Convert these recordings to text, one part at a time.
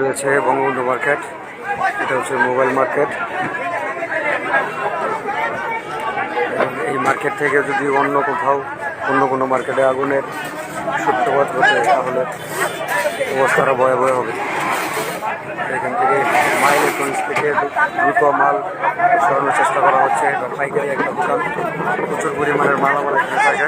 রয়েছে বঙ্গবন্ধু মার্কেট। এটা হচ্ছে মোবাইল মার্কেট। এই মার্কেট থেকে যদি অন্য কোথাও, অন্য কোনো মার্কেটে আগুনের সূত্রপাত ঘটে, তাহলে অবস্থাটা ভয়াবহ হবে। এখান থেকে মাল ইলেকট্রনিক্স থেকে দ্রুত মাল সরানোর চেষ্টা করা হচ্ছে। বা পাইকারি একটা দোকান। প্রচুর পরিমাণের মাল মালামাল এখানে থাকে।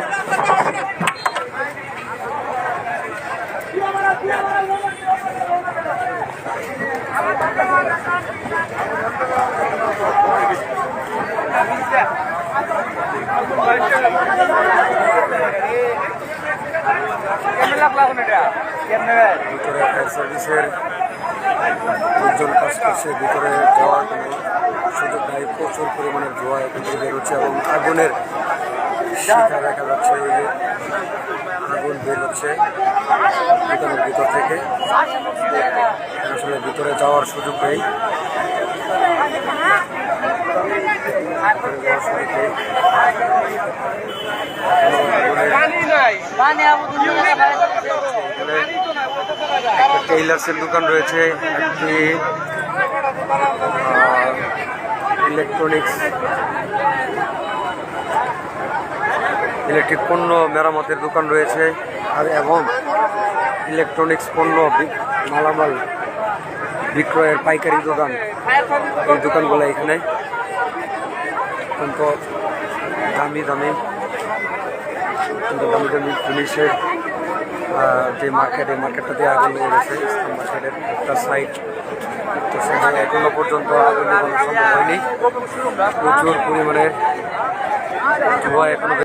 ভিতরে ফায়ার সার্ভিসের লোকজন কাজ করছে ভিতরে যাওয়ার কোনো সুযোগ নাই প্রচুর পরিমাণে ধোঁয়া এখান থেকে বেরোচ্ছে এবং আগুনের শিখা দেখা যাচ্ছে এই যে আগুন বের হচ্ছে দোকানের ভিতর থেকে ভিতরে যাওয়ার সুযোগ নেই। টেইলার্সের দোকান রয়েছে, একটি ইলেকট্রনিক্স ইলেকট্রিক পণ্য মেরামতের দোকান রয়েছে, আর এবং ইলেকট্রনিক্স পণ্য মালামাল বিক্রয়ের পাইকারি দোকান। এই দোকানগুলো এখানে। অত্যন্ত দামি দামি। অত্যন্ত দামি দামি জিনিসের যে মার্কেট এই মার্কেটটাতে আগুন লেগে গেছে ইসলাম মার্কেটের একটা সাইড তো সেখানে এখনও পর্যন্ত আগুন সম্ভব হয়নি। প্রচুর পরিমাণে ধোঁয়া এখনও